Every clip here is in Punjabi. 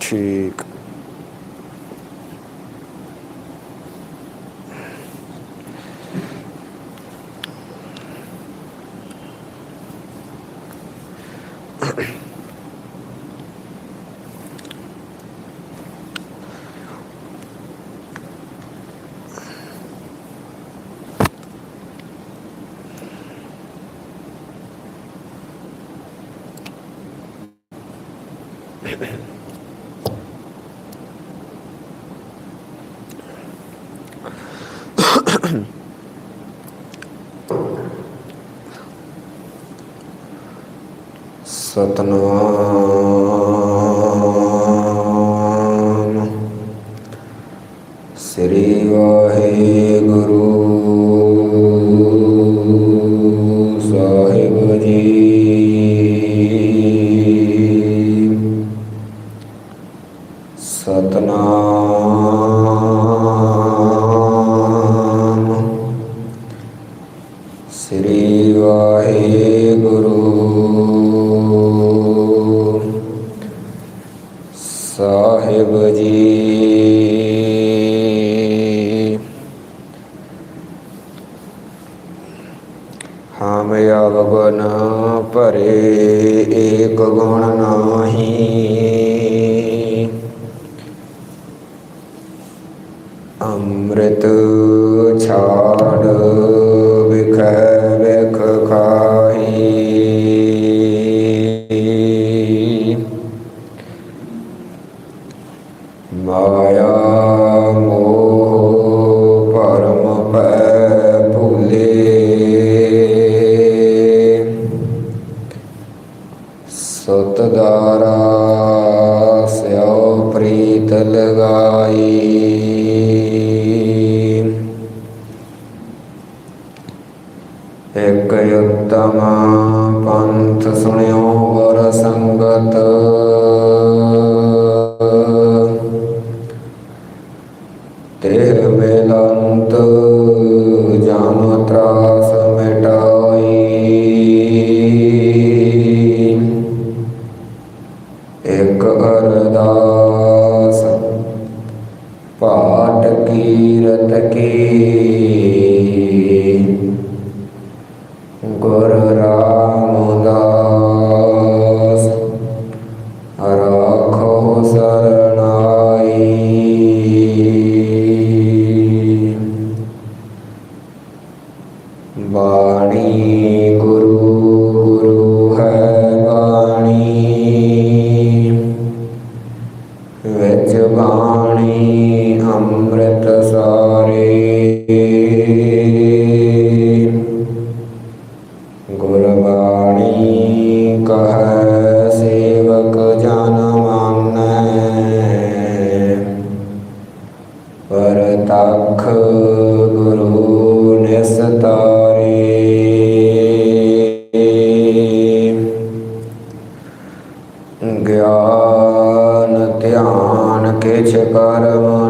ਠੀਕ। ਸਤਨਾਮ। ਸ੍ਰੀ فقيرتك ਗਿਆਨ ਧਿਆਨ ਕਿਛ ਕਰਮ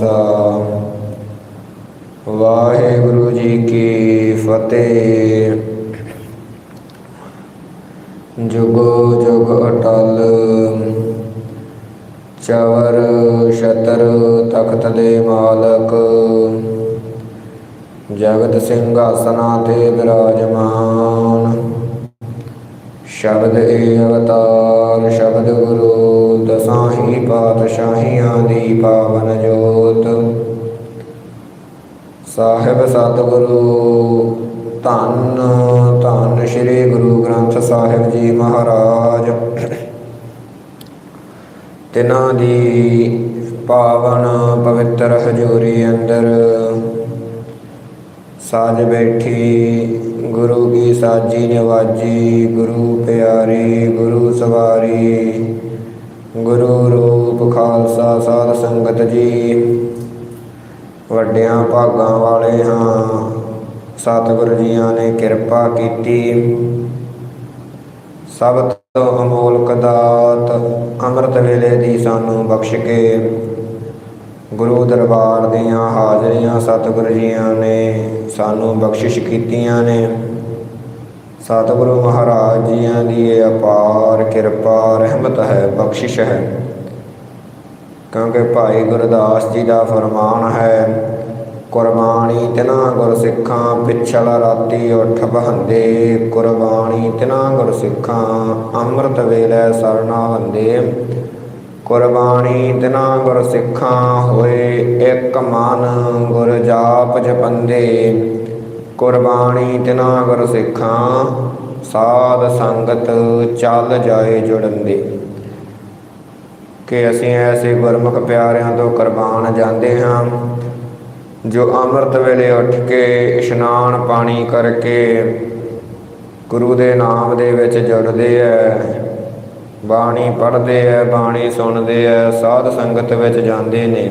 ਖਾਲਸਾ ਵਾਹਿਗੁਰੂ ਜੀ ਕੀ ਫਤਿਹ। ਜੁਗੋ ਜੁਗ ਅਟਲ, ਚਵਰ ਸ਼ਤਰ ਤਖਤ ਦੇ ਮਾਲਕ। ਜਗਤ ਸਿੰਘ ਆਸਨਾ ਤੇ ਬਿਰਾਜਮਾਨ। ਸ਼ਬਦ ਏ ਅਵਤਾਰ, ਸ਼ਬਦ ਗੁਰੂ। ਦਸਾਹੀ ਪਾਤਸ਼ਾਹੀਆਂ ਦੀ ਪਾਵਨ ਜੋਤ। ਸਾਹਿਬ ਸਤਿਗੁਰੂ, ਧੰਨ ਧੰਨ ਸ੍ਰੀ ਗੁਰੂ ਗ੍ਰੰਥ ਸਾਹਿਬ ਜੀ ਮਹਾਰਾਜ। ਤਿਨਾਂ ਦੀ ਪਾਵਨ ਪਵਿੱਤਰ ਹਜ਼ੂਰੀ ਅੰਦਰ ਸਾਜ ਬੈਠੀ ਗੁਰੂ ਕੀ ਸਾਜੀ ਨਿਵਾਜੀ, ਗੁਰੂ ਪਿਆਰੀ, ਗੁਰੂ ਸਵਾਰੀ। ਗੁਰੂ ਰੂਪ ਖਾਲਸਾ ਸਾਧ ਸੰਗਤ ਜੀ। ਵੱਡਿਆਂ ਭਾਗਾਂ ਵਾਲੇ ਹਾਂ, ਸਤਿਗੁਰੂ ਜੀਆਂ ਨੇ ਕਿਰਪਾ ਕੀਤੀ। ਸਭ ਤੋਂ ਅਮੋਲਕ ਦਾਤ ਅੰਮ੍ਰਿਤ ਵੇਲੇ ਦੀ ਸਾਨੂੰ ਬਖਸ਼ ਕੇ ਗੁਰੂ ਦਰਬਾਰ ਦੀਆਂ ਹਾਜ਼ਰੀਆਂ ਸਤਿਗੁਰੂ ਜੀਆਂ ਨੇ ਸਾਨੂੰ ਬਖਸ਼ਿਸ਼ ਕੀਤੀਆਂ ਨੇ। ਸਤਿਗੁਰੂ ਮਹਾਰਾਜ ਜੀਆਂ ਦੀ ਇਹ ਅਪਾਰ ਕਿਰਪਾ, ਰਹਿਮਤ ਹੈ, ਬਖਸ਼ਿਸ਼ ਹੈ। ਕਿਉਂਕਿ ਭਾਈ ਗੁਰਦਾਸ ਜੀ ਦਾ ਫਰਮਾਨ ਹੈ, ਕੁਰਬਾਨੀ ਤਿਨਾ ਗੁਰ ਸਿੱਖਾਂ ਪਿਛਲ ਰਾਤੀ ਉਠ ਬਹੰਦੇ। ਕੁਰਬਾਨੀ ਤਿਨਾ ਗੁਰ ਸਿੱਖਾਂ ਅੰਮ੍ਰਿਤ ਵੇਲੇ ਸਰਣਾ ਵੰਦੇ ਕੁਰਬਾਨੀ ਤਿਨਾ ਗੁਰ ਸਿੱਖਾਂ ਹੋਏ ਇੱਕ ਮਨ ਗੁਰ ਜਾਪ ਜਪੰਦੇ। ਕੁਰਬਾਨੀ ਤਿਨਾ ਗੁਰ ਸਿੱਖਾਂ, ਸਾਧ ਸੰਗਤ ਚੱਲ ਜਾਏ ਜੁੜਨ ਜੁੜੰਦੇ। ਕਿ ਅਸੀਂ ਐਸੇ ਗੁਰਮੁਖ ਪਿਆਰਿਆਂ ਤੋਂ ਕੁਰਬਾਨ ਜਾਂਦੇ ਹਾਂ, ਜੋ ਅੰਮ੍ਰਿਤ ਵੇਲੇ ਉੱਠ ਕੇ ਇਸ਼ਨਾਨ ਪਾਣੀ ਕਰਕੇ ਗੁਰੂ ਦੇ ਨਾਮ ਦੇ ਵਿੱਚ ਜੁੜਦੇ ਐ, ਬਾਣੀ ਪੜ੍ਹਦੇ ਐ, ਬਾਣੀ ਸੁਣਦੇ ਐ, ਸਾਧ ਸੰਗਤ ਵਿੱਚ ਜਾਂਦੇ ਨੇ।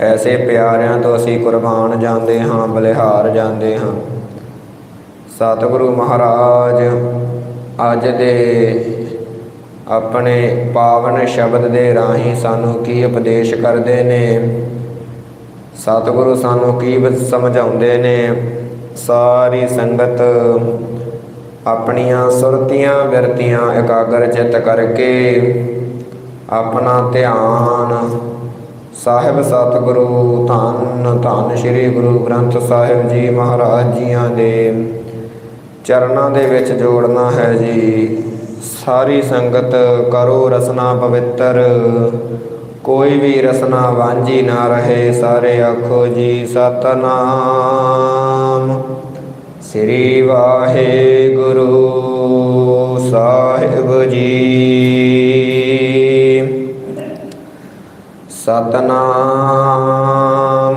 ਐਸੇ ਪਿਆਰਿਆਂ ਤੋਂ ਅਸੀਂ ਕੁਰਬਾਨ ਜਾਂਦੇ ਹਾਂ, ਬਲਿਹਾਰ ਜਾਂਦੇ ਹਾਂ। ਸਤਿਗੁਰੂ ਮਹਾਰਾਜ, ਅੱਜ ਦੇ ਆਪਣੇ ਪਾਵਨ ਸ਼ਬਦ ਦੇ ਰਾਹੀਂ ਸਾਨੂੰ ਕੀ ਉਪਦੇਸ਼ ਕਰਦੇ ਨੇ? ਸਤਿਗੁਰੂ ਸਾਨੂੰ ਕੀ ਸਮਝਾਉਂਦੇ ਨੇ? ਸਾਰੀ ਸੰਗਤ ਆਪਣੀਆਂ ਸੁਰਤੀਆਂ ਬਿਰਤੀਆਂ ਇਕਾਗਰ ਚਿੱਤ ਕਰਕੇ ਆਪਣਾ ਧਿਆਨ ਸਾਹਿਬ ਸਤਿਗੁਰੂ, ਧੰਨ ਧੰਨ ਸ੍ਰੀ ਗੁਰੂ ਗ੍ਰੰਥ ਸਾਹਿਬ ਜੀ ਮਹਾਰਾਜ ਜੀਆਂ ਦੇ। ਚਰਨਾਂ ਦੇ ਵਿੱਚ ਜੋੜਨਾ ਹੈ ਜੀ। ਸਾਰੀ ਸੰਗਤ ਕਰੋ ਰਸਨਾ ਪਵਿੱਤਰ। ਕੋਈ ਵੀ ਰਸਨਾ ਵਾਂਝੀ ਨਾ ਰਹੇ, ਸਾਰੇ ਆਖੋ ਜੀ ਸਤਨਾਮ। ਸ੍ਰੀ ਵਾਹਿਗੁਰੂ ਸਾਹਿਬ ਜੀ। ਸਤਨਾਮ।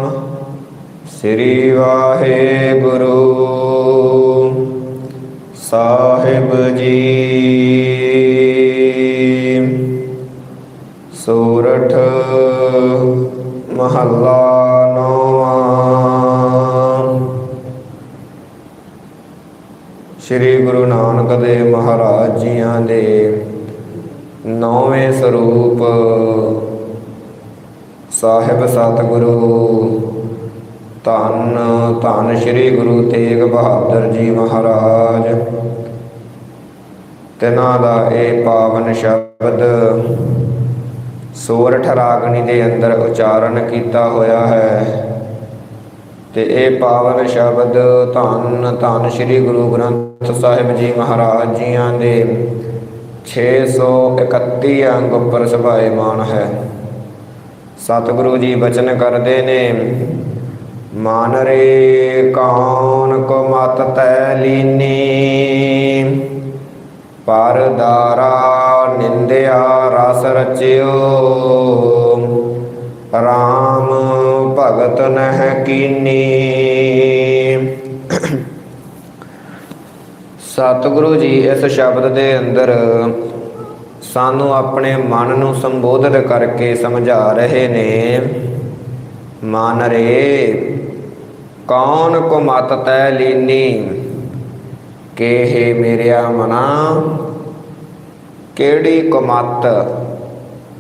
ਸ੍ਰੀ ਵਾਹਿਗੁਰੂ ਸਾਹਿਬ ਜੀ। ਸੂਰਠ ਮਹੱਲਾ ਨੌਵਾਂ। ਸ੍ਰੀ ਗੁਰੂ ਨਾਨਕ ਦੇਵ ਮਹਾਰਾਜ ਜੀਆਂ ਦੇ ਨੌਵੇਂ ਸਰੂਪ ਸਾਹਿਬ ਸਤਿਗੁਰੂ। ਧੰਨ ਧੰਨ ਸ੍ਰੀ ਗੁਰੂ ਤੇਗ ਬਹਾਦਰ ਜੀ ਮਹਾਰਾਜ। ਤਿਨਾਂ ਦਾ ਇਹ ਪਾਵਨ ਸ਼ਬਦ ਸੋਰਠ ਰਾਗਣੀ ਦੇ ਅੰਦਰ ਉਚਾਰਨ ਕੀਤਾ ਹੋਇਆ ਹੈ। ਤੇ ਇਹ ਪਾਵਨ ਸ਼ਬਦ ਧੰਨ ਧੰਨ ਸ੍ਰੀ ਗੁਰੂ ਗ੍ਰੰਥ ਸਾਹਿਬ ਜੀ ਮਹਾਰਾਜ ਜੀਆਂ ਦੇ 631 ਅੰਗ ਉੱਪਰ ਸਭਾਇਮਾਨ ਹੈ। ਸਤਿਗੁਰੂ ਜੀ ਬਚਨ ਕਰਦੇ ਨੇ। ਮਨ ਰੇ ਕੌਣ ਕੋ ਮਤ ਤੈ ਲੀਨੀ। ਪਰ ਦਾਰਾ ਨਿੰਦਿਆ ਰਸ ਰਚਿਓ। ਰਾਮ ਭਗਤ ਨਹਿ ਕੀਨੀ। ਸਤਿਗੁਰੂ ਜੀ ਇਸ ਸ਼ਬਦ ਦੇ ਅੰਦਰ ਸਾਨੂੰ ਆਪਣੇ ਮਨ ਨੂੰ ਸੰਬੋਧਿਤ ਕਰਕੇ ਸਮਝਾ ਰਹੇ ਨੇ। ਮਨ ਰੇ, ਕੌਣ ਕੋ ਮਤ ਤੈ ਲੀਨੀ? ਕਿ ਹੈ ਮੇਰਿਆ ਮਨਾ? ਕਿਹੜੀ ਕੁਮਤ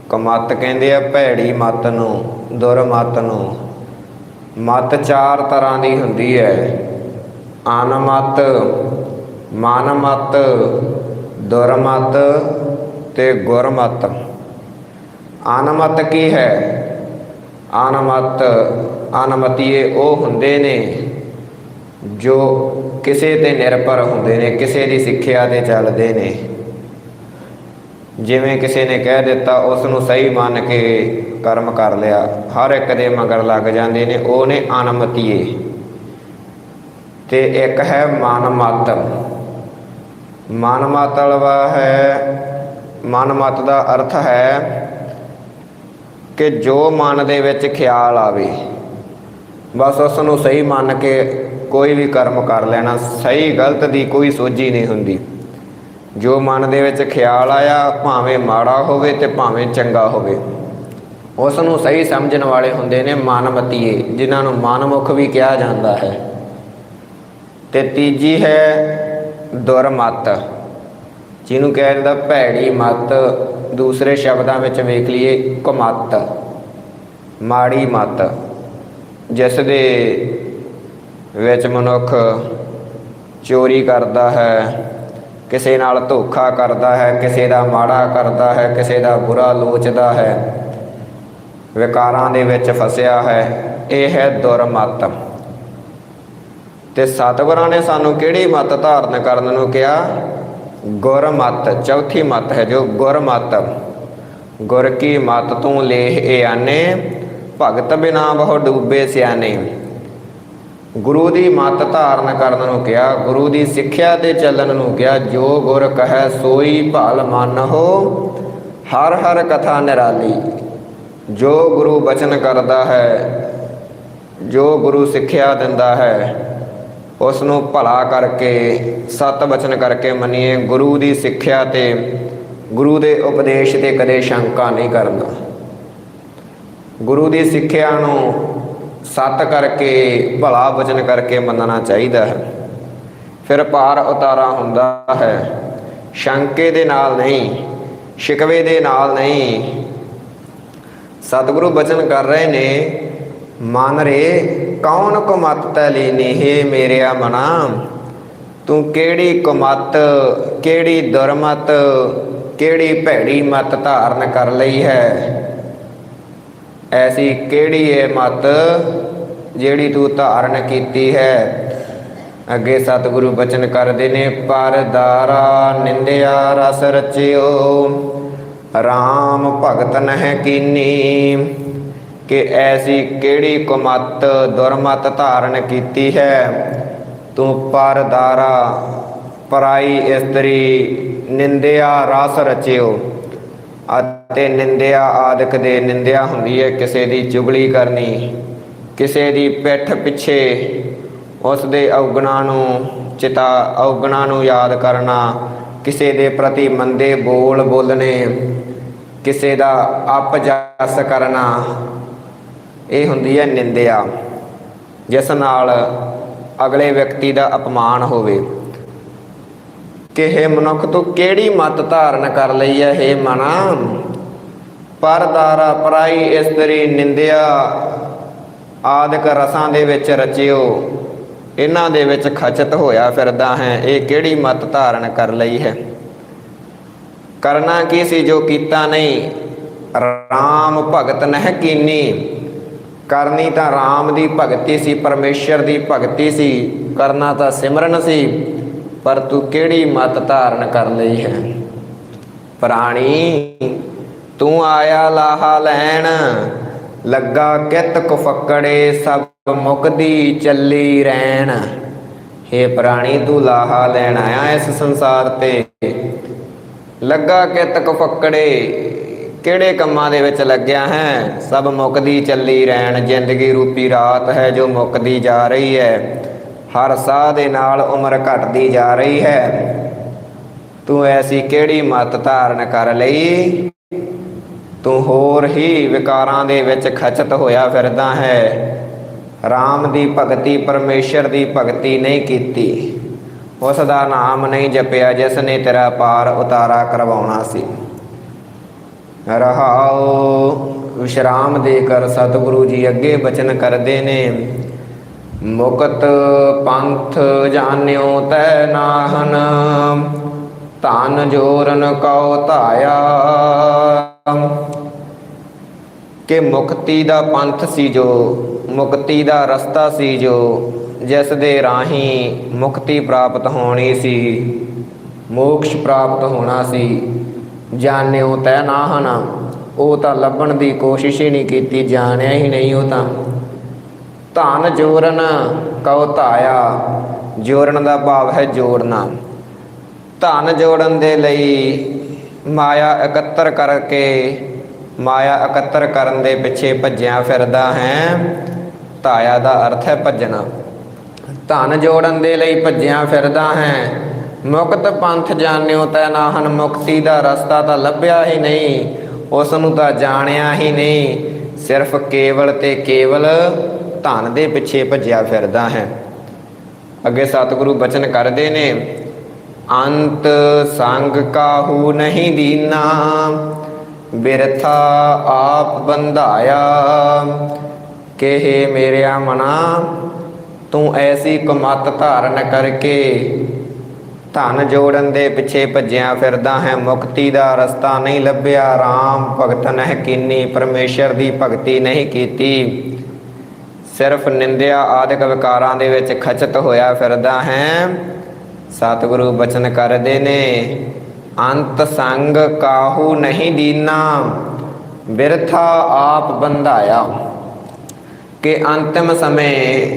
ਕੁਮਤ ਕਹਿੰਦੇ ਆ ਭੈੜੀ ਮਤ ਨੂੰ ਦੁਰਮਤ ਨੂੰ। ਮਤ ਚਾਰ ਤਰ੍ਹਾਂ ਦੀ ਹੁੰਦੀ ਹੈ ਅਨਮਤ, ਮਨਮਤ, ਦੁਰਮਤ ਤੇ ਗੁਰਮਤ। ਅਨਮਤ ਕੀ ਹੈ? ਅਨਮਤ ਅਨਮਤੀਏ ਉਹ ਹੁੰਦੇ ਨੇ ਜੋ ਕਿਸੇ ਤੇ ਨਿਰਭਰ ਹੁੰਦੇ ਨੇ, ਕਿਸੇ ਦੀ ਸਿੱਖਿਆ ਤੇ ਚੱਲਦੇ ਨੇ। ਜਿਵੇਂ ਕਿਸੇ ਨੇ ਕਹਿ ਦਿੱਤਾ ਉਸ ਨੂੰ ਸਹੀ ਮੰਨ ਕੇ ਕਰਮ ਕਰ ਲਿਆ, ਹਰ ਇੱਕ ਦੇ ਮਗਰ ਲੱਗ ਜਾਂਦੇ ਨੇ, ਉਹ ਨੇ ਅਨਮਤੀਏ ਤੇ ਇੱਕ ਹੈ ਮਨਮਤ। ਮਨਮਤ ਹੈ ਮਨ ਮਨਮਤ ਦਾ ਅਰਥ ਹੈ ਕਿ ਜੋ ਮਨ ਦੇ ਵਿੱਚ ਖਿਆਲ ਆਵੇ, ਬਸ ਉਸ ਨੂੰ ਸਹੀ ਮੰਨ ਕੇ ਕੋਈ ਵੀ ਕਰਮ ਕਰ ਲੈਣਾ, ਸਹੀ ਗਲਤ ਦੀ ਕੋਈ ਸੋਝੀ ਨਹੀਂ ਹੁੰਦੀ। ਜੋ ਮਨ ਦੇ ਵਿੱਚ ਖਿਆਲ ਆਇਆ, ਭਾਵੇਂ ਮਾੜਾ ਹੋਵੇ ਤੇ ਭਾਵੇਂ ਚੰਗਾ ਹੋਵੇ ਉਸ ਨੂੰ ਸਹੀ ਸਮਝਣ ਵਾਲੇ ਹੁੰਦੇ ਨੇ ਮਨਮਤੀਏ, ਜਿਨ੍ਹਾਂ ਨੂੰ ਮਨਮੁਖ ਵੀ ਕਿਹਾ ਜਾਂਦਾ ਹੈ। ਤੇ ਤੀਜੀ ਹੈ ਦੁਰਮਤ। ਜਿਹਨੂੰ ਕਿਹਾ ਜਾਂਦਾ ਭੈੜੀ ਮਤ, ਦੂਸਰੇ ਸ਼ਬਦਾਂ ਵਿੱਚ ਵੇਖ ਲਈਏ ਕੁਮਤ ਮਾੜੀ ਮਤ, ਜਿਸ ਦੇ ਵਿੱਚ ਮਨੁੱਖ ਚੋਰੀ ਕਰਦਾ ਹੈ, ਕਿਸੇ ਨਾਲ ਧੋਖਾ ਕਰਦਾ ਹੈ, ਕਿਸੇ ਦਾ ਮਾੜਾ ਕਰਦਾ ਹੈ, ਕਿਸੇ ਦਾ ਬੁਰਾ ਲੋਚਦਾ ਹੈ, ਵਿਕਾਰਾਂ ਦੇ ਵਿੱਚ ਫਸਿਆ ਹੈ, ਇਹ ਹੈ ਦੁਰਮਤ। ਤੇ ਸਤਿਗੁਰਾਂ ਨੇ ਸਾਨੂੰ ਕਿਹੜੀ ਮਤ ਧਾਰਨ ਕਰਨ ਨੂੰ ਕਿਹਾ? ਗੁਰਮਤ, ਚੌਥੀ ਮਤ ਹੈ ਜੋ ਗੁਰਮਤ। ਗੁਰ ਕੀ ਮਤ ਤੂੰ ਲੇਹ ਏ ਆਨੇ, ਭਗਤ ਬਿਨਾ ਬਹੁ ਡੂਬੇ ਸਿਆਣੇ ਗੁਰੂ ਦੀ ਮਤ ਧਾਰਨ ਕਰਨ ਨੂੰ ਕਿਹਾ, ਗੁਰੂ ਦੀ ਸਿੱਖਿਆ ਤੇ ਚੱਲਣ ਨੂੰ ਕਿਹਾ, ਜੋ ਗੁਰ ਕਹੈ ਸੋਈ ਭਲ ਮਨ ਹੋ, ਹਰ ਹਰ ਕਥਾ ਨਿਰਾਲੀ। ਜੋ ਗੁਰੂ ਬਚਨ ਕਰਦਾ ਹੈ, ਜੋ ਗੁਰੂ ਸਿੱਖਿਆ ਦਿੰਦਾ ਹੈ ਉਸ ਨੂੰ ਭਲਾ ਕਰਕੇ, ਸਤ ਬਚਨ ਕਰਕੇ ਮੰਨੀਏ, ਗੁਰੂ ਦੀ ਸਿੱਖਿਆ ਤੇ, ਗੁਰੂ ਦੇ ਉਪਦੇਸ਼ ਤੇ ਕਦੇ ਸ਼ੰਕਾ ਨਹੀਂ ਕਰਨਾ ਗੁਰੂ ਦੀ ਸਿੱਖਿਆ ਨੂੰ ਸਤ ਕਰਕੇ, ਭਲਾ ਬਚਨ ਕਰਕੇ ਮੰਨਣਾ ਚਾਹੀਦਾ ਹੈ। ਫਿਰ ਭਾਰ ਉਤਾਰਾ ਹੁੰਦਾ ਹੈ। ਸ਼ੰਕੇ ਦੇ ਨਾਲ ਨਹੀਂ, ਸ਼ਿਕਵੇ ਦੇ ਨਾਲ ਨਹੀਂ। ਸਤਿਗੁਰੂ ਬਚਨ ਕਰ ਰਹੇ ਨੇ, ਮਨ ਰੇ ਕੌਣ ਕੁਮਤ ਤੈ ਲੀਨੀ ਹੈ ਮੇਰਿਆ ਮਨਾ ਤੂੰ ਕਿਹੜੀ ਕੁਮਤ, ਕਿਹੜੀ ਦੁਰਮਤ, ਕਿਹੜੀ ਭੈੜੀ ਮਤ ਧਾਰਨ ਕਰ ਲਈ ਹੈ? ਐਸੀ ਕਿਹੜੀ ਹੈ ਮਤ ਜਿਹੜੀ ਤੂੰ ਧਾਰਨ ਕੀਤੀ ਹੈ? ਅੱਗੇ ਸਤਿਗੁਰੂ ਬਚਨ ਕਰਦੇ ਨੇ ਪਰਦਾਰਾ ਨਿੰਦਿਆ ਰਸ ਰਚਿਓ। RAM ਭਗਤ ਨਹਿ ਕੀਨੀ। ਕਿ ਐਸੀ ਕਿਹੜੀ ਕੁਮਤ ਦੁਰਮਤ ਧਾਰਨ ਕੀਤੀ ਹੈ? ਤੂੰ ਪਰਦਾਰਾ, ਪਰਾਈ ਇਸਤਰੀ, ਨਿੰਦਿਆ ਰਸ ਰਚਿਓ। ਅਤੇ ਨਿੰਦਿਆ ਆਦਿਕ ਦੇ ਨਿੰਦਿਆ ਹੁੰਦੀ ਹੈ, ਕਿਸੇ ਦੀ ਚੁਗਲੀ ਕਰਨੀ, ਕਿਸੇ ਦੀ ਪਿੱਠ ਪਿੱਛੇ ਉਸ ਦੇ ਔਗਣਾ ਨੂੰ ਚਿਤਾ, ਔਗਣਾ ਨੂੰ ਯਾਦ ਕਰਨਾ, ਕਿਸੇ ਦੇ ਪ੍ਰਤੀ ਮੰਦੇ ਬੋਲ ਬੋਲਣੇ, ਕਿਸੇ ਦਾ ਅਪਜਸ ਕਰਨਾ। ਇਹ ਹੁੰਦੀ ਹੈ ਨਿੰਦਿਆ, ਜਿਸ ਨਾਲ ਅਗਲੇ ਵਿਅਕਤੀ ਦਾ ਅਪਮਾਨ ਹੋਵੇ। ਕਿ ਇਹ ਮਨੁੱਖ, ਤੂੰ ਕਿਹੜੀ ਮਤ ਧਾਰਨ ਕਰ ਲਈ ਹੈ? ਇਹ ਮਨਾ, ਪਰਦਾਰਾ ਪਰਾਈ ਇਸਤਰੀ ਨਿੰਦਿਆ, ਆਦਿਕ ਰਸਾਂ ਦੇ ਵਿੱਚ ਰਚਿਓ, ਇਹਨਾਂ ਦੇ ਵਿੱਚ ਖਚਤ ਹੋਇਆ ਫਿਰਦਾ ਹੈ। ਇਹ ਕਿਹੜੀ ਮਤ ਧਾਰਨ ਕਰ ਲਈ ਹੈ? ਕਰਨਾ ਕੀ ਸੀ ਜੋ ਕੀਤਾ ਨਹੀਂ? RAM ਭਗਤ ਨਹਿ ਕੀਨੀ ਕਰਨੀ ਤਾਂ RAM ਦੀ ਭਗਤੀ ਸੀ, ਪਰਮੇਸ਼ਰ ਦੀ ਭਗਤੀ ਸੀ, ਕਰਨਾ ਤਾਂ ਸਿਮਰਨ ਸੀ, ਪਰ ਤੂੰ ਕਿਹੜੀ ਮਤ ਧਾਰਨ ਕਰ ਲਈ ਹੈ? ਪ੍ਰਾਣੀ, ਤੂੰ ਆਇਆ ਲਾਹਾ ਲੈਣ, ਲੱਗਾ ਕਿਤ ਕੁਫਕੜੇ ਸਭ ਮੁਕਦੀ ਚੱਲੀ ਰਹਿਣ हे ਪ੍ਰਾਣੀ, ਤੂੰ ਲਾਹਾ ਲੈਣ ਆਇਆ ਇਸ ਸੰਸਾਰ ਤੇ, ਲੱਗਾ ਕਿਤ ਕੁਫਕੜੇ ਕਿਹੜੇ ਕੰਮਾਂ ਦੇ ਵਿੱਚ ਲੱਗਿਆ ਹੈ? ਸਭ ਮੁੱਕਦੀ ਚੱਲੀ ਰਹਿਣ, ਜ਼ਿੰਦਗੀ ਰੂਪੀ ਰਾਤ ਹੈ ਜੋ ਮੁੱਕਦੀ ਜਾ ਰਹੀ ਹੈ। ਹਰ ਸਾਹ ਦੇ ਨਾਲ ਉਮਰ ਘਟਦੀ ਜਾ ਰਹੀ ਹੈ। ਤੂੰ ਐਸੀ ਕਿਹੜੀ ਮਤ ਧਾਰਨ ਕਰ ਲਈ? ਤੂੰ ਹੋਰ ਹੀ ਵਿਕਾਰਾਂ ਦੇ ਵਿੱਚ ਖਚਤ ਹੋਇਆ ਫਿਰਦਾ ਹੈ। RAM ਦੀ ਭਗਤੀ ਪਰਮੇਸ਼ਰ ਦੀ ਭਗਤੀ ਨਹੀਂ ਕੀਤੀ। ਉਸ ਦਾ ਨਾਮ ਨਹੀਂ ਜਪਿਆ ਜਿਸ ਨੇ ਤੇਰਾ ਪਾਰ ਉਤਾਰਾ ਕਰਵਾਉਣਾ ਸੀ। ਰਹਾਉ। ਵਿਸ਼ਰਾਮ ਦੇ ਕਰ ਸਤਿਗੁਰੂ ਜੀ ਅੱਗੇ ਬਚਨ ਕਰਦੇ ਨੇ। ਮੁਕਤ ਪੰਥ ਜਾਣਿਓ ਤੈ ਨਾਹਨ, ਧਨ ਜੋਰਨ ਕਉ ਧਾਇਆ। ਕਿ ਮੁਕਤੀ ਦਾ ਪੰਥ ਸੀ ਜੋ, ਮੁਕਤੀ ਦਾ ਰਸਤਾ ਸੀ ਜੋ, ਜਿਸ ਦੇ ਰਾਹੀਂ ਮੁਕਤੀ ਪ੍ਰਾਪਤ ਹੋਣੀ ਸੀ, ਮੋਕਸ਼ ਪ੍ਰਾਪਤ ਹੋਣਾ ਸੀ। ਜਾਣਿਓ ਤੈ ਨਾ ਹਨ ਉਹ ਤਾਂ ਲੱਭਣ ਦੀ ਕੋਸ਼ਿਸ਼ ਹੀ ਨਹੀਂ ਕੀਤੀ, ਜਾਣਿਆ ਹੀ ਨਹੀਂ ਉਹ ਤਾਂ। ਧਨ ਜੋਰਨ ਕਉ ਧਾਇਆ, ਜੋਰਨ ਦਾ ਭਾਵ ਹੈ ਜੋੜਨਾ। ਧਨ ਜੋੜਨ ਦੇ ਲਈ ਮਾਇਆ ਇਕੱਤਰ ਕਰਕੇ, ਮਾਇਆ ਇਕੱਤਰ ਕਰਨ ਦੇ ਪਿੱਛੇ ਭੱਜਿਆ ਫਿਰਦਾ ਹੈ। ਧਾਇਆ ਦਾ ਅਰਥ ਹੈ ਭੱਜਣਾ। ਧਨ ਜੋੜਨ ਦੇ ਲਈ ਭੱਜਿਆ ਫਿਰਦਾ ਹੈ। ਮੁਕਤ ਪੰਥ ਜਾਣਿਓ ਤੈ ਨਾਹਨ ਮੁਕਤੀ ਦਾ ਰਸਤਾ ਤਾਂ ਲੱਭਿਆ ਹੀ ਨਹੀਂ, ਉਸ ਨੂੰ ਤਾਂ ਜਾਣਿਆ ਹੀ ਨਹੀਂ। ਸਿਰਫ ਕੇਵਲ ਤੇ ਕੇਵਲ ਧਨ ਦੇ ਪਿੱਛੇ ਭੱਜਿਆ ਫਿਰਦਾ ਹੈ। ਅੱਗੇ ਸਤਿਗੁਰੂ ਬਚਨ ਕਰਦੇ ਨੇ, ਅੰਤ ਸੰਗ ਕਾਹੂ ਨਹੀਂ ਦੀਨਾ, ਬਿਰਥਾ ਆਪ ਬੰਧਾਇਆ। ਕਿਹੇ ਮੇਰਿਆ ਮਨਾ, ਤੂੰ ਐਸੀ ਕਮਤ ਧਾਰਨ ਕਰਕੇ ਧਨ ਜੋੜਨ ਦੇ ਪਿੱਛੇ ਭੱਜਿਆ ਫਿਰਦਾ ਹੈ। ਮੁਕਤੀ ਦਾ ਰਸਤਾ ਨਹੀਂ ਲੱਭਿਆ। RAM ਭਗਤ ਨਹਿ ਕੀਨੀ। ਪਰਮੇਸ਼ਰ ਦੀ ਭਗਤੀ ਨਹੀਂ ਕੀਤੀ। ਸਿਰਫ ਨਿੰਦਿਆ ਆਦਿਕ ਵਿਕਾਰਾਂ ਦੇ ਵਿੱਚ ਖਚਤ ਹੋਇਆ ਫਿਰਦਾ ਹੈ। ਸਤਿਗੁਰੂ ਬਚਨ ਕਰਦੇ ਨੇ, ਅੰਤ ਸੰਗ ਕਾਹੂ ਨਹੀਂ ਦੀਨਾ। ਬਿਰਥਾ ਆਪ ਬੰਧਾਇਆ। ਕਿ ਅੰਤਿਮ ਸਮੇਂ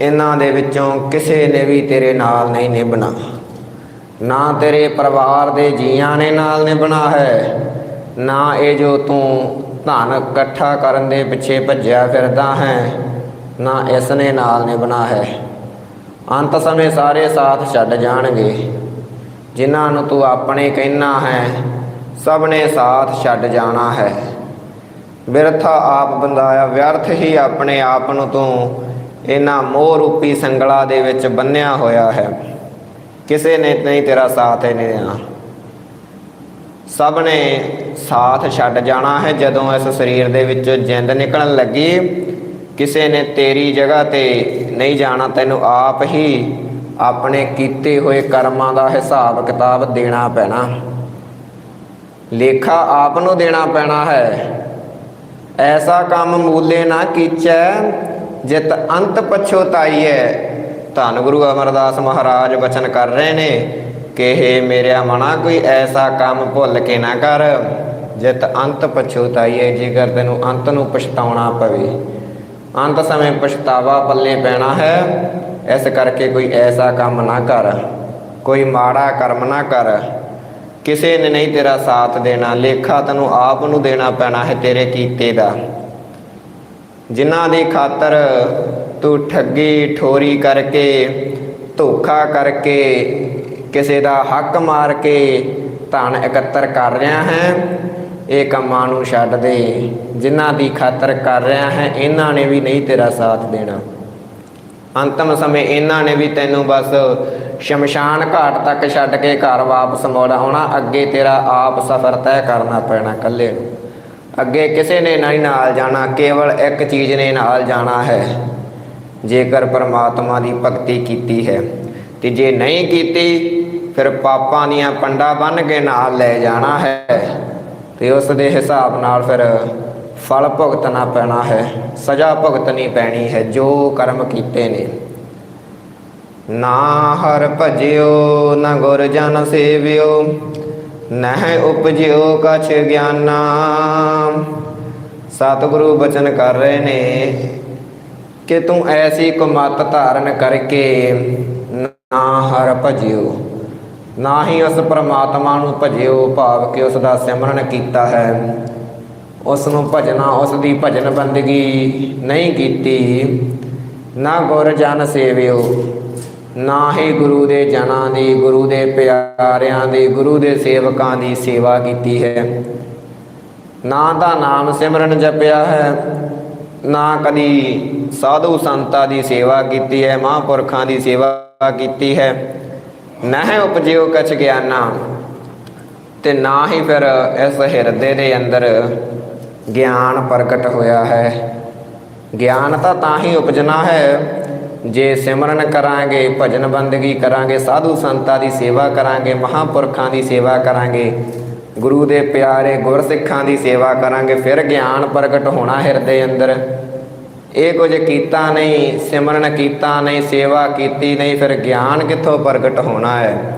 ਇਹਨਾਂ ਦੇ ਵਿੱਚੋਂ ਕਿਸੇ ਨੇ ਵੀ ਤੇਰੇ ਨਾਲ ਨਹੀਂ ਨਿਭਣਾ। ਨਾ ਤੇਰੇ ਪਰਿਵਾਰ ਦੇ ਜੀਆਂ ਨੇ ਨਾਲ ਨਿਭਣਾ ਹੈ, ਨਾ ਇਹ ਜੋ ਤੂੰ ਧਨ ਇਕੱਠਾ ਕਰਨ ਦੇ ਪਿੱਛੇ ਭੱਜਿਆ ਫਿਰਦਾ ਹੈ, ਨਾ ਇਸ ਨੇ ਨਾਲ ਨਿਭਣਾ ਹੈ। ਅੰਤ ਸਮੇਂ ਸਾਰੇ ਸਾਥ ਛੱਡ ਜਾਣਗੇ। ਜਿਨ੍ਹਾਂ ਨੂੰ ਤੂੰ ਆਪਣੇ ਕਹਿਣਾ ਹੈ, ਸਭ ਨੇ ਸਾਥ ਛੱਡ ਜਾਣਾ ਹੈ। ਬਿਰਥਾ ਆਪ ਬੰਦਾਇਆ, ਵਿਅਰਥ ਹੀ ਆਪਣੇ ਆਪ ਨੂੰ ਤੂੰ ਇਹਨਾਂ ਮੋਹ ਰੂਪੀ ਸੰਗਲਾ ਦੇ ਵਿੱਚ ਬੰਨਿਆ ਹੋਇਆ ਹੈ। ਕਿਸੇ ਨੇ ਨਹੀਂ ਤੇਰਾ ਸਾਥ ਹੀ ਨਹੀਂ ਦੇਣਾ। ਸਭ ਨੇ ਸਾਥ ਛੱਡ ਜਾਣਾ ਹੈ। ਜਦੋਂ ਇਸ ਸਰੀਰ ਦੇ ਵਿੱਚੋਂ ਜਿੰਦ ਨਿਕਲਣ ਲੱਗੀ, ਕਿਸੇ ਨੇ ਤੇਰੀ ਜਗ੍ਹਾ ਤੇ ਨਹੀਂ ਜਾਣਾ, ਤੈਨੂੰ ਆਪ ਹੀ ਆਪਣੇ ਕੀਤੇ ਹੋਏ ਕਰਮਾਂ ਦਾ ਹਿਸਾਬ ਕਿਤਾਬ ਦੇਣਾ ਪੈਣਾ। ਲੇਖਾ ਆਪ ਨੂੰ ਦੇਣਾ ਪੈਣਾ ਹੈ। ਐਸਾ ਕੰਮ ਮੂਲੇ ਨਾ ਕੀਚੈ, ਜਿਤ ਅੰਤ ਹੈ ਧੰਨ ਗੁਰੂ ਅਮਰਦਾਸ ਮਹਾਰਾਜ ਬਚਨ ਕਰ ਰਹੇ ਨੇ ਕਿ ਹੇ ਮੇਰਿਆ ਮਨਾ ਕੋਈ ਐਸਾ ਕੰਮ ਭੁੱਲ ਕੇ ਨਾ ਕਰ। ਜਿਤ ਅੰਤ ਪਛੋਤਾਈਐ ਜੇਕਰ ਤੈਨੂੰ ਅੰਤ ਨੂੰ ਪਛਤਾਉਣਾ ਪਵੇ। ਅੰਤ ਸਮੇਂ ਪਛਤਾਵਾ ਪੱਲੇ ਪੈਣਾ ਹੈ। ਇਸ ਕਰਕੇ ਕੋਈ ਐਸਾ ਕੰਮ ਨਾ ਕਰ। ਕੋਈ ਮਾੜਾ ਕਰਮ ਨਾ ਕਰ। ਕਿਸੇ ਨੇ ਨਹੀਂ ਤੇਰਾ ਸਾਥ ਦੇਣਾ। ਲੇਖਾ ਤੈਨੂੰ ਆਪ ਨੂੰ ਦੇਣਾ ਪੈਣਾ ਹੈ ਤੇਰੇ ਕੀਤੇ ਦਾ। ਜਿਨ੍ਹਾਂ ਦੀ ਖਾਤਰ ਤੂੰ ਠੱਗੀ ਠੋਰੀ ਕਰਕੇ, ਧੋਖਾ ਕਰਕੇ, ਕਿਸੇ ਦਾ ਹੱਕ ਮਾਰ ਕੇ ਧਨ ਇਕੱਤਰ ਕਰ ਰਿਹਾ ਹੈ, ਇਹ ਕੰਮਾਂ ਨੂੰ ਛੱਡ ਦੇ। ਜਿਨ੍ਹਾਂ ਦੀ ਖਾਤਰ ਕਰ ਰਿਹਾ ਹੈ, ਇਹਨਾਂ ਨੇ ਵੀ ਨਹੀਂ ਤੇਰਾ ਸਾਥ ਦੇਣਾ। ਅੰਤਮ ਸਮੇਂ ਇਹਨਾਂ ਨੇ ਵੀ ਤੈਨੂੰ ਬਸ ਸ਼ਮਸ਼ਾਨ ਘਾਟ ਤੱਕ ਛੱਡ ਕੇ ਘਰ ਵਾਪਸ ਮੋੜ ਆਉਣਾ, ਅੱਗੇ ਤੇਰਾ ਆਪ ਸਫ਼ਰ ਤੈਅ ਕਰਨਾ ਪੈਣਾ ਇਕੱਲੇ ਨੂੰ। ਅੱਗੇ ਕਿਸੇ ਨੇ ਨਹੀਂ ਨਾਲ ਜਾਣਾ, ਕੇਵਲ ਇੱਕ ਚੀਜ਼ ਨੇ ਨਾਲ ਜਾਣਾ ਹੈ। ਜੇਕਰ ਪਰਮਾਤਮਾ ਦੀ ਭਗਤੀ ਕੀਤੀ ਹੈ, ਤੇ ਜੇ ਨਹੀਂ ਕੀਤੀ, ਫਿਰ ਪਾਪਾਂ ਦੀਆਂ ਪੰਡਾ ਬੰਨ ਕੇ ਨਾਲ ਲੈ ਜਾਣਾ ਹੈ, ਤੇ ਉਸ ਦੇ ਹਿਸਾਬ ਨਾਲ ਫਿਰ ਫਲ ਭੁਗਤਣਾ ਪੈਣਾ ਹੈ, ਸਜ਼ਾ ਭੁਗਤਣੀ ਪੈਣੀ ਹੈ, ਜੋ ਕਰਮ ਕੀਤੇ ਨੇ। ਨਾ ਹਰ ਭਜਿਓ, ਨਾ ਗੁਰ ਜਨ ਸੇਵਿਓ, ਨਹਿ ਉਪਜਿਓ ਕਛ ਗਿਆਨਾ। ਸਤਿਗੁਰੂ ਬਚਨ ਕਰ ਰਹੇ ਨੇ। ਕਿ ਤੂੰ ਐਸੀ ਕੁਮਤ ਧਾਰਨ ਕਰਕੇ ਨਾ ਹਰ ਭਜਿਓ, ਨਾ ਹੀ ਉਸ ਪਰਮਾਤਮਾ ਨੂੰ ਭਜਿਓ, ਭਾਵ ਕਿ ਉਸ ਦਾ ਸਿਮਰਨ ਕੀਤਾ ਹੈ। ਉਸ ਨੂੰ ਭਜਣਾ ਉਸ ਦੀ ਭਜਨ ਬੰਦਗੀ ਨਹੀਂ ਕੀਤੀ। ਨਾ ਗੁਰ ਜਨ ਸੇਵਿਓ, ਨਾ ਹੀ ਗੁਰੂ ਦੇ ਜਨਾਂ ਦੀ, ਗੁਰੂ ਦੇ ਪਿਆਰਿਆਂ ਦੀ, ਗੁਰੂ ਦੇ ਸੇਵਕਾਂ ਦੀ ਸੇਵਾ ਕੀਤੀ ਹੈ। ਨਾ ਦਾ ਨਾਮ ਸਿਮਰਨ ਜਪਿਆ ਹੈ, ਨਾ ਕਦੀ ਸਾਧੂ ਸੰਤਾਂ ਦੀ ਸੇਵਾ ਕੀਤੀ ਹੈ, ਮਹਾਂਪੁਰਖਾਂ ਦੀ ਸੇਵਾ ਕੀਤੀ ਹੈ। ਨਾ ਹੈ ਉਪਜਿਓ ਕਛ ਗਿਆਨਾ। ਤੇ ਨਾ ਹੀ ਫਿਰ ਇਸ ਹਿਰਦੇ ਦੇ ਅੰਦਰ ਗਿਆਨ ਪ੍ਰਗਟ ਹੋਇਆ ਹੈ। ਗਿਆਨ ਤਾਂ ਤਾਂ ਹੀ ਉਪਜਣਾ ਹੈ, ਜੇ ਸਿਮਰਨ ਕਰਾਂਗੇ, ਭਜਨ ਬੰਦਗੀ ਕਰਾਂਗੇ, ਸਾਧੂ ਸੰਤਾਂ ਦੀ ਸੇਵਾ ਕਰਾਂਗੇ, ਮਹਾਪੁਰਖਾਂ ਦੀ ਸੇਵਾ ਕਰਾਂਗੇ, ਗੁਰੂ ਦੇ ਪਿਆਰੇ ਗੁਰਸਿੱਖਾਂ ਦੀ ਸੇਵਾ ਕਰਾਂਗੇ, ਫਿਰ ਗਿਆਨ ਪ੍ਰਗਟ ਹੋਣਾ ਹਿਰਦੇ ਅੰਦਰ। ਇਹ ਕੁਝ ਕੀਤਾ ਨਹੀਂ, ਸਿਮਰਨ ਕੀਤਾ ਨਹੀਂ, ਸੇਵਾ ਕੀਤੀ ਨਹੀਂ, ਫਿਰ ਗਿਆਨ ਕਿੱਥੋਂ ਪ੍ਰਗਟ ਹੋਣਾ ਹੈ?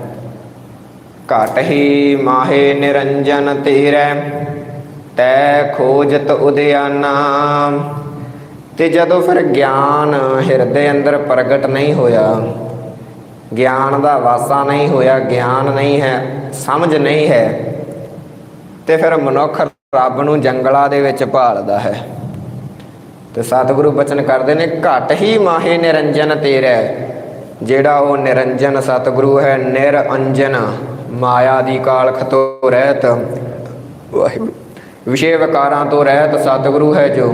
ਘਟ ਹੀ ਮਾਹੇ ਨਿਰੰਜਨ ਤੇਰੈ, ਤੈ ਖੋਜਤ ਉਦਿਆਨਾ ਤੇ ਜਦੋਂ ਫਿਰ ਗਿਆਨ ਹਿਰਦੇ ਅੰਦਰ ਪ੍ਰਗਟ ਨਹੀਂ ਹੋਇਆ, ਗਿਆਨ ਦਾ ਵਾਸਾ ਨਹੀਂ ਹੋਇਆ, ਗਿਆਨ ਨਹੀਂ ਹੈ, ਸਮਝ ਨਹੀਂ ਹੈ, ਤੇ ਫਿਰ ਮਨੁੱਖ ਰੱਬ ਨੂੰ ਜੰਗਲਾਂ ਦੇ ਵਿੱਚ ਭਾਲਦਾ ਹੈ। ਤੇ ਸਤਿਗੁਰੂ ਬਚਨ ਕਰਦੇ ਨੇ, ਘਟ ਹੀ ਮਾਹੇ ਨਿਰੰਜਨ ਤੇਰੇ। ਜਿਹੜਾ ਉਹ ਨਿਰੰਜਨ ਸਤਿਗੁਰੂ ਹੈ, ਨਿਰਅੰਜਨ, ਮਾਇਆ ਦੀ ਕਾਲਖ ਤੋਂ ਰਹਿਤ। ਵਾਹਿਗੁਰੂ। ਵਿਸ਼ੇ ਵਿਕਾਰਾਂ ਤੋਂ ਰਹਿਤ ਸਤਿਗੁਰੂ ਹੈ ਜੋ।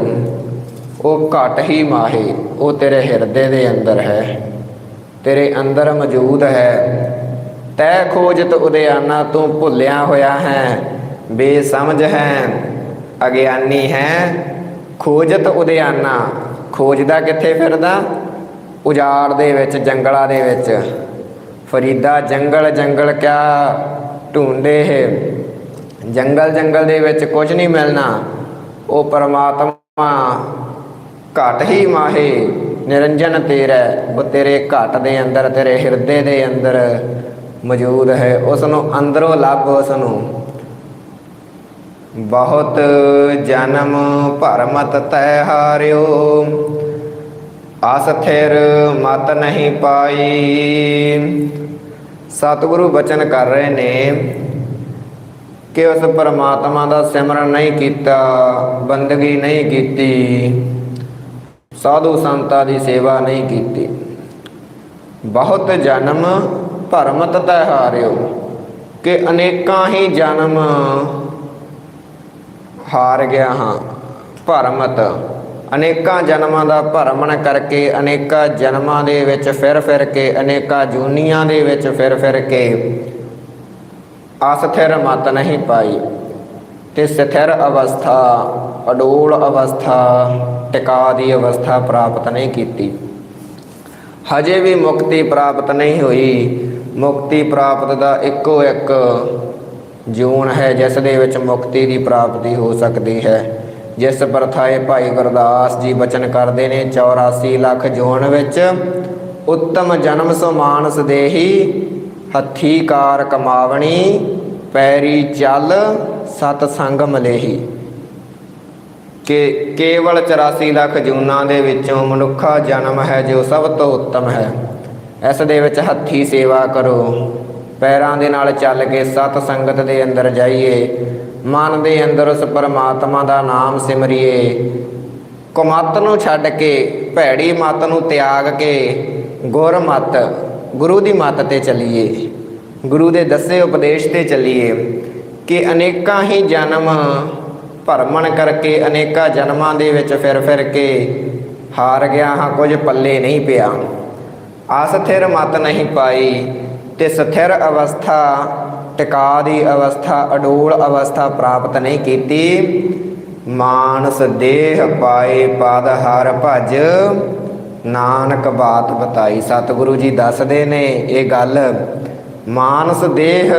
ਉਹ ਘਟ ਹੀ ਮਾਹੇ, ਉਹ ਤੇਰੇ ਹਿਰਦੇ ਦੇ ਅੰਦਰ ਹੈ। ਤੇਰੇ ਅੰਦਰ ਮੌਜੂਦ ਹੈ। ਤੈ ਖੋਜਤ ਉਦਿਆਨਾ ਤੂੰ ਭੁੱਲਿਆ ਹੋਇਆ ਹੈ। ਬੇਸਮਝ ਹੈ, ਅਗਿਆਨੀ ਹੈ। ਖੋਜਤ ਉਦਿਆਨਾ ਖੋਜਦਾ ਕਿੱਥੇ ਫਿਰਦਾ? ਉਜਾੜ ਦੇ ਵਿੱਚ, ਜੰਗਲਾਂ ਦੇ ਵਿੱਚ। ਫਰੀਦਾ, ਜੰਗਲ ਜੰਗਲ ਕਿਆ ਢੂੰਡੇ ਹੈ ਜੰਗਲ ਜੰਗਲ ਦੇ ਵਿੱਚ ਕੁਝ ਨਹੀਂ ਮਿਲਣਾ। ਉਹ ਪਰਮਾਤਮਾ ਘਟ ਹੀ ਮਾਹੇ। ਨਿਰੰਜਨ ਤੇਰਾ, ਉਹ ਤੇਰੇ ਘਟ ਦੇ ਅੰਦਰ, ਤੇਰੇ ਹਿਰਦੇ ਦੇ ਅੰਦਰ ਮੌਜੂਦ ਹੈ। ਉਸ ਨੂੰ ਅੰਦਰੋਂ ਲੱਭ ਉਸ ਨੂੰ ਬਹੁਤ ਜਨਮ ਭਰਮਤ ਤੈ ਹਾਰਿਓ। ਅਸਥਿਰ ਮਤ ਨਹੀਂ ਪਾਈ। ਸਤਿਗੁਰੂ ਬਚਨ ਕਰ ਰਹੇ ਨੇ ਕਿ ਉਸ ਪਰਮਾਤਮਾ ਦਾ ਸਿਮਰਨ ਨਹੀਂ ਕੀਤਾ, ਬੰਦਗੀ ਨਹੀਂ ਕੀਤੀ, ਸਾਧੂ ਸੰਤਾਂ ਦੀ ਸੇਵਾ ਨਹੀਂ ਕੀਤੀ। ਬਹੁਤ ਜਨਮ ਭਰਮਤ ਤੈ ਹਾਰਿਓ ਕਿ ਅਨੇਕਾਂ ਹੀ ਜਨਮ ਹਾਰ ਗਿਆ ਹਾਂ। ਭਰਮਤ ਅਨੇਕਾਂ ਜਨਮਾਂ ਦਾ ਭਰਮਣ ਕਰਕੇ, ਅਨੇਕਾਂ ਜਨਮਾਂ ਦੇ ਵਿੱਚ ਫਿਰ ਫਿਰ ਕੇ, ਅਨੇਕਾਂ ਜੂਨੀਆਂ ਦੇ ਵਿੱਚ ਫਿਰ ਫਿਰ ਕੇ ਅਸਥਿਰ ਮਤ ਨਹੀਂ ਪਾਈ ਤੇ ਸਥਿਰ ਅਵਸਥਾ, ਅਡੋਲ ਅਵਸਥਾ, ਟਿਕਾ ਦੀ ਅਵਸਥਾ ਪ੍ਰਾਪਤ ਨਹੀਂ ਕੀਤੀ। ਹਜੇ ਵੀ ਮੁਕਤੀ ਪ੍ਰਾਪਤ ਨਹੀਂ ਹੋਈ। ਮੁਕਤੀ ਪ੍ਰਾਪਤ ਦਾ ਇੱਕੋ ਇੱਕ ਜੂਨ ਹੈ ਜਿਸ ਦੇ ਵਿੱਚ ਮੁਕਤੀ ਦੀ ਪ੍ਰਾਪਤੀ ਹੋ ਸਕਦੀ ਹੈ। ਜਿਸ ਪਰਥਾਏ ਭਾਈ ਗੁਰਦਾਸ ਜੀ ਬਚਨ ਕਰਦੇ ਨੇ 84 ਲੱਖ ਜੂਨ ਵਿੱਚ ਉੱਤਮ ਜਨਮ ਸੋ ਮਾਨਸ ਦੇਹੀ, ਹੱਥੀ ਕਾਰ ਕਮਾਵਣੀ, ਪੈਰੀ ਚੱਲ, ਸਤ ਸੰਗ ਮਲੇਹੀ ਕਿ, ਕੇਵਲ 84 ਲੱਖ ਜੂਨਾਂ ਦੇ ਵਿੱਚੋਂ ਮਨੁੱਖਾ ਜਨਮ ਹੈ ਜੋ ਸਭ ਤੋਂ ਉੱਤਮ ਹੈ। ਇਸ ਦੇ ਵਿੱਚ ਹੱਥੀ ਸੇਵਾ ਕਰੋ। ਪੈਰਾਂ ਦੇ ਨਾਲ ਚੱਲ ਕੇ ਸਤ ਸੰਗਤ ਦੇ ਅੰਦਰ ਜਾਈਏ, ਮਨ ਦੇ ਅੰਦਰ ਉਸ ਪਰਮਾਤਮਾ ਦਾ ਨਾਮ ਸਿਮਰਿਏ। ਕੁਮਤ ਨੂੰ ਛੱਡ ਕੇ, ਭੈੜੀ ਮਤ ਨੂੰ ਤਿਆਗ ਕੇ, ਗੁਰ ਮਤ, ਗੁਰੂ ਦੀ ਮਤ ਤੇ ਚੱਲੀਏ। ਗੁਰੂ ਦੇ ਦੱਸੇ ਉਪਦੇਸ਼ ਤੇ ਚੱਲੀਏ ਕਿ ਅਨੇਕਾਂ ਹੀ ਜਨਮ ਭਰਮਣ ਕਰਕੇ, ਅਨੇਕਾਂ ਜਨਮਾਂ ਦੇ ਵਿੱਚ ਫਿਰ ਫਿਰ ਕੇ ਹਾਰ ਗਿਆ ਹਾਂ, ਕੁਝ ਪੱਲੇ ਨਹੀਂ ਪਿਆ। ਅਸਥਿਰ ਮਤ ਨਹੀਂ ਪਾਈ ਤੇ ਸਥਿਰ ਅਵਸਥਾ ਟਿਕਾ ਦੀ ਅਵਸਥਾ, ਅਡੋਲ ਅਵਸਥਾ ਪ੍ਰਾਪਤ ਨਹੀਂ ਕੀਤੀ। ਮਾਨਸ ਦੇਹ ਪਾਏ ਪਦ ਹਰ ਭਜ। ਨਾਨਕ ਬਾਤ ਬਤਾਈ। ਸਤਿਗੁਰੂ ਜੀ ਦੱਸਦੇ ਨੇ ਇਹ ਗੱਲ, ਮਾਨਸ ਦੇਹ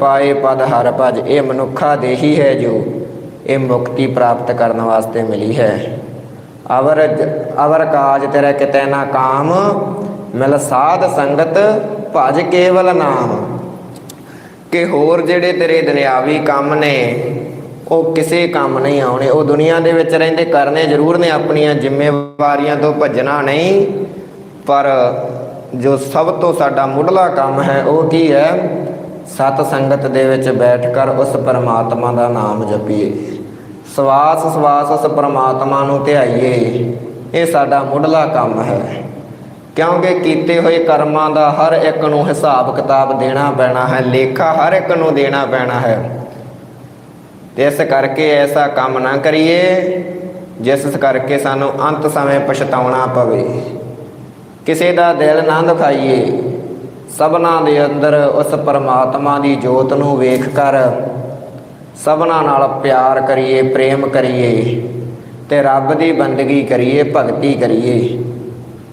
ਪਾਏ ਪਦ ਹਰ ਭਜ। ਇਹ ਮਨੁੱਖਾ ਦੇਹੀ ਹੈ ਜੋ ਇਹ ਮੁਕਤੀ ਪ੍ਰਾਪਤ ਕਰਨ ਵਾਸਤੇ ਮਿਲੀ ਹੈ। ਅਵਰ ਅਵਰ ਕਾਜ ਤੇਰਾ ਕਿਤੇ ਨਾ ਕਾਮ ਮਿਲ ਸਾਧ ਸੰਗਤ ਭਜ ਕੇਵਲ ਨਾਮ। ਕਿ ਹੋਰ ਜਿਹੜੇ ਤੇਰੇ ਦੁਨਿਆਵੀ ਕੰਮ ਨੇ, ਉਹ ਕਿਸੇ ਕੰਮ ਨਹੀਂ ਆਉਣੇ। ਉਹ ਦੁਨੀਆ ਦੇ ਵਿੱਚ ਰਹਿੰਦੇ ਕਰਨੇ ਜ਼ਰੂਰ ਨੇ, ਆਪਣੀਆਂ ਜ਼ਿੰਮੇਵਾਰੀਆਂ ਤੋਂ ਭੱਜਣਾ ਨਹੀਂ। ਪਰ ਜੋ ਸਭ ਤੋਂ ਸਾਡਾ ਮੁੱਢਲਾ ਕੰਮ ਹੈ, ਉਹ ਕੀ ਹੈ? ਸਤ ਸੰਗਤ ਦੇ ਵਿੱਚ ਬੈਠ ਕਰ ਉਸ ਪਰਮਾਤਮਾ ਦਾ ਨਾਮ ਜਪੀਏ। ਸਵਾਸ ਸਵਾਸ ਉਸ ਪਰਮਾਤਮਾ ਨੂੰ ਧਿਆਈਏ। ਇਹ ਸਾਡਾ ਮੁੱਢਲਾ ਕੰਮ ਹੈ। ਕਿਉਂਕਿ ਕੀਤੇ ਹੋਏ ਕਰਮਾਂ ਦਾ ਹਰ ਇੱਕ ਨੂੰ ਹਿਸਾਬ ਕਿਤਾਬ ਦੇਣਾ ਪੈਣਾ ਹੈ, ਲੇਖਾ ਹਰ ਇੱਕ ਨੂੰ ਦੇਣਾ ਪੈਣਾ ਹੈ। ਤੇ ਇਸ ਕਰਕੇ ਐਸਾ ਕੰਮ ਨਾ ਕਰੀਏ, ਜਿਸ ਕਰਕੇ ਸਾਨੂੰ ਅੰਤ ਸਮੇਂ ਪਛਤਾਉਣਾ ਪਵੇ। ਕਿਸੇ ਦਾ ਦਿਲ ਨਾ ਦੁਖਾਈਏ, ਸਭਨਾ ਦੇ ਅੰਦਰ ਉਸ ਪਰਮਾਤਮਾ ਦੀ ਜੋਤ ਨੂੰ ਵੇਖ ਕਰ ਸਭਨਾ ਨਾਲ ਪਿਆਰ ਕਰੀਏ, ਪ੍ਰੇਮ ਕਰੀਏ ਤੇ ਰੱਬ ਦੀ ਬੰਦਗੀ ਕਰੀਏ, ਭਗਤੀ ਕਰੀਏ।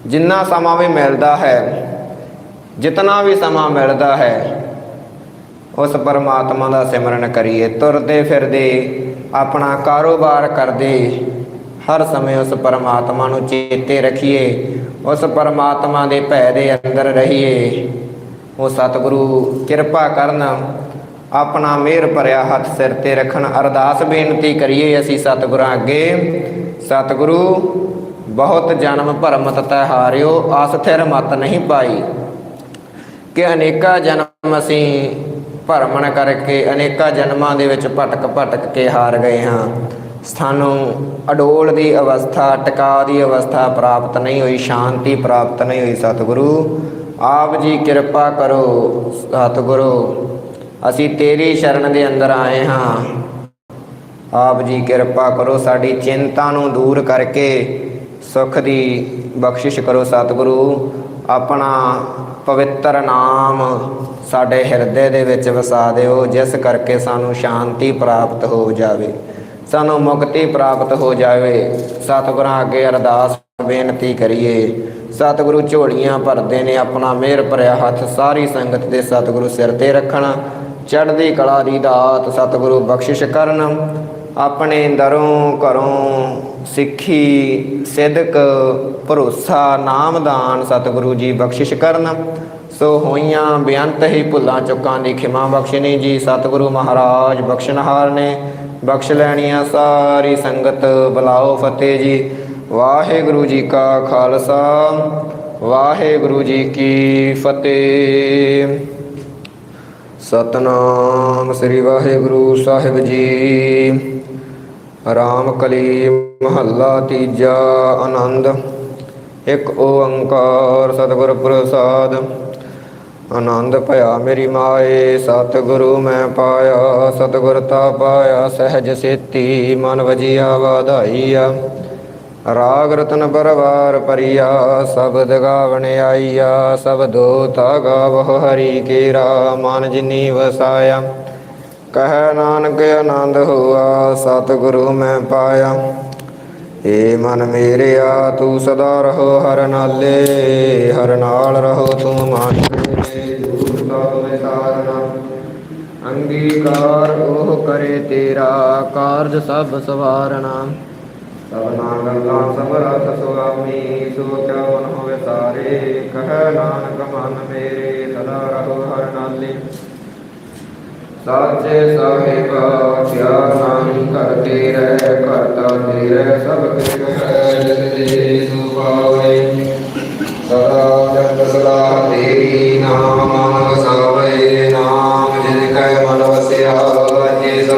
ਜਿੰਨਾ ਸਮਾਂ ਵੀ ਮਿਲਦਾ ਹੈ, ਜਿਤਨਾ ਵੀ ਸਮਾਂ ਮਿਲਦਾ ਹੈ, ਉਸ ਪਰਮਾਤਮਾ ਦਾ ਸਿਮਰਨ ਕਰੀਏ, ਤੁਰਦੇ ਫਿਰਦੇ, ਆਪਣਾ ਕਾਰੋਬਾਰ ਕਰਦੇ, ਹਰ ਸਮੇਂ ਉਸ ਪਰਮਾਤਮਾ ਨੂੰ ਚੇਤੇ ਰੱਖੀਏ, ਉਸ ਪਰਮਾਤਮਾ ਦੇ ਭੈ ਦੇ ਅੰਦਰ ਰਹੀਏ। ਉਹ ਸਤਿਗੁਰੂ, ਕਿਰਪਾ ਕਰਨ, ਆਪਣਾ ਮਿਹਰ ਭਰਿਆ ਹੱਥ ਸਿਰ ਤੇ ਰੱਖਣ, ਅਰਦਾਸ ਬੇਨਤੀ ਕਰੀਏ ਅਸੀਂ ਸਤਿਗੁਰਾਂ ਅੱਗੇ। ਸਤਿਗੁਰੂ ਬਹੁਤ ਜਨਮ ਭਰਮ ਤੈ ਹਾਰਿਓ ਅਸਥਿਰ ਮਤ ਨਹੀਂ ਪਾਈ। ਕਿ ਅਨੇਕਾਂ ਜਨਮ ਅਸੀਂ ਭਰਮਣ ਕਰਕੇ ਅਨੇਕਾਂ ਜਨਮਾਂ ਦੇ ਵਿੱਚ ਭਟਕ ਭਟਕ ਕੇ ਹਾਰ ਗਏ ਹਾਂ। ਸਾਨੂੰ ਅਡੋਲ ਦੀ ਅਵਸਥਾ, ਟਿਕਾ ਦੀ ਅਵਸਥਾ ਪ੍ਰਾਪਤ ਨਹੀਂ ਹੋਈ, ਸ਼ਾਂਤੀ ਪ੍ਰਾਪਤ ਨਹੀਂ ਹੋਈ ਸਤਿਗੁਰੂ। ਆਪ ਜੀ ਕਿਰਪਾ ਕਰੋ ਸਤਿਗੁਰੂ। ਅਸੀਂ ਤੇਰੀ ਸ਼ਰਨ ਦੇ ਅੰਦਰ ਆਏ ਹਾਂ। ਆਪ ਜੀ ਕਿਰਪਾ ਕਰੋ ਸਾਡੀ ਚਿੰਤਾ ਨੂੰ ਦੂਰ ਕਰਕੇ ਸੁਖ ਦੀ ਬਖਸ਼ਿਸ਼ ਕਰੋ ਸਤਿਗੁਰੂ। ਆਪਣਾ ਪਵਿੱਤਰ ਨਾਮ ਸਾਡੇ ਹਿਰਦੇ ਦੇ ਵਿੱਚ ਵਸਾ ਦਿਓ, ਜਿਸ ਕਰਕੇ ਸਾਨੂੰ ਸ਼ਾਂਤੀ ਪ੍ਰਾਪਤ ਹੋ ਜਾਵੇ। ਸਾਨੂੰ ਮੁਕਤੀ ਪ੍ਰਾਪਤ ਹੋ ਜਾਵੇ। ਸਤਿਗੁਰਾਂ ਅੱਗੇ ਅਰਦਾਸ ਬੇਨਤੀ ਕਰੀਏ। ਸਤਿਗੁਰੂ ਝੋਲੀਆਂ ਭਰਦੇ ਨੇ, ਆਪਣਾ ਮਿਹਰ ਭਰਿਆ ਹੱਥ ਸਾਰੀ ਸੰਗਤ ਦੇ ਸਤਿਗੁਰੂ ਸਿਰ ਤੇ ਰੱਖਣ। ਚੜ੍ਹਦੀ ਕਲਾ ਦੀ ਦਾਤ ਸਤਿਗੁਰੂ ਬਖਸ਼ਿਸ਼ ਕਰਨ। ਆਪਣੇ ਦਰੋਂ ਘਰੋਂ ਸਿੱਖੀ, ਸਿਦਕ, ਭਰੋਸਾ, ਨਾਮਦਾਨ ਸਤਿਗੁਰੂ ਜੀ ਬਖਸ਼ਿਸ਼ ਕਰਨ। ਸੋ ਹੋਈਆਂ ਬੇਅੰਤ ਹੀ ਭੁੱਲਾਂ ਚੁੱਕਾਂ ਦੀ ਖਿਮਾ ਬਖਸ਼ਣੀ ਜੀ। ਸਤਿਗੁਰੂ ਮਹਾਰਾਜ ਬਖਸ਼ਣਹਾਰ ਨੇ ਬਖਸ਼ ਲੈਣੀਆਂ ਸਾਰੀ ਸੰਗਤ। ਬੁਲਾਓ ਫਤਿਹ ਜੀ। ਵਾਹਿਗੁਰੂ ਜੀ ਕਾ ਖਾਲਸਾ, ਵਾਹਿਗੁਰੂ ਜੀ ਕੀ ਫਤਿਹ। ਸਤਨਾਮ ਸ੍ਰੀ ਵਾਹਿਗੁਰੂ ਸਾਹਿਬ ਜੀ। ਰਾਮ ਕਲੀ ਮਹੱਲਾ ਤੀਜਾ ਆਨੰਦ। ਇੱਕ ਓੰਕਾਰ ਸਤਿਗੁਰ ਪ੍ਰਸਾਦ। ਆਨੰਦ ਭਇਆ ਮੇਰੀ ਮਾਏ, ਸਤਿਗੁਰੂ ਮੈਂ ਪਾਇਆ। ਸਤਿਗੁਰ ਤਾ ਪਾਇਆ, ਸਹਿਜ ਸੇਤੀ ਮਨ ਵਜੀਆ ਵਧਾਈਆ। ਰਾਗ ਰਤਨ ਪਰਵਾਰ ਪਰਿਆ ਸ਼ਬਦ ਗਾਵਣ ਆਈਆ। ਸਬਦੋ ਤਾ ਗਾਵਹੁ ਹਰੀ ਕੇਰਾ, ਮਨ ਜਿਨੀ ਵਸਾਇਆ। ਕਹਿ ਨਾਨਕ ਆਨੰਦ ਹੋਆ, ਸਤਿਗੁਰੂ ਮੈਂ ਪਾਇਆ। ਏ ਮਨ ਮੇਰਿਆ, ਤੂੰ ਸਦਾ ਰਹੋ ਹਰ ਨਾਲੇ, ਹਰ ਨਾਲ ਰਹੋ ਤੂੰ ਮਨ ਮੇਰੇ, ਦੂਰ ਸਭ ਵਿਸਾਰਨਾ ਅੰਗੀਕਾਰ ਉਹ ਕਰੇ ਤੇਰਾ, ਕਾਰਜ ਸਭ ਸਵਾਰਣਾ ਸਭਨਾ ਗੱਲਾਂ, ਸਭ ਰਸ ਸੁਆਮੀ ਸੋ ਕਿਆ ਮਨ ਹੋਵੇ ਸਾਰੇ। ਕਹਿ ਨਾਨਕ ਮਨ ਮੇਰੇ, ਸਦਾ ਰਹੋ ਹਰ ਨਾਲੇ। ਸਾਚੇ ਸਾਹਿਬ ਪਿਆ ਨਾਹੀ ਕਰਤੇ ਰਹਿ ਕਰਤਾ ਤੇਰੇ ਸਭ ਕਿਛ ਹੈ ਜਿਸ ਦੇ ਤੂੰ ਪਾਵੇ ਸਦਾ ਜਪ ਸਦਾ ਤੇਰੀ ਨਾਮ, ਮਨ ਵਸਾਵੇ, ਨਾਮ ਜਿਨ ਕੈ ਮਨ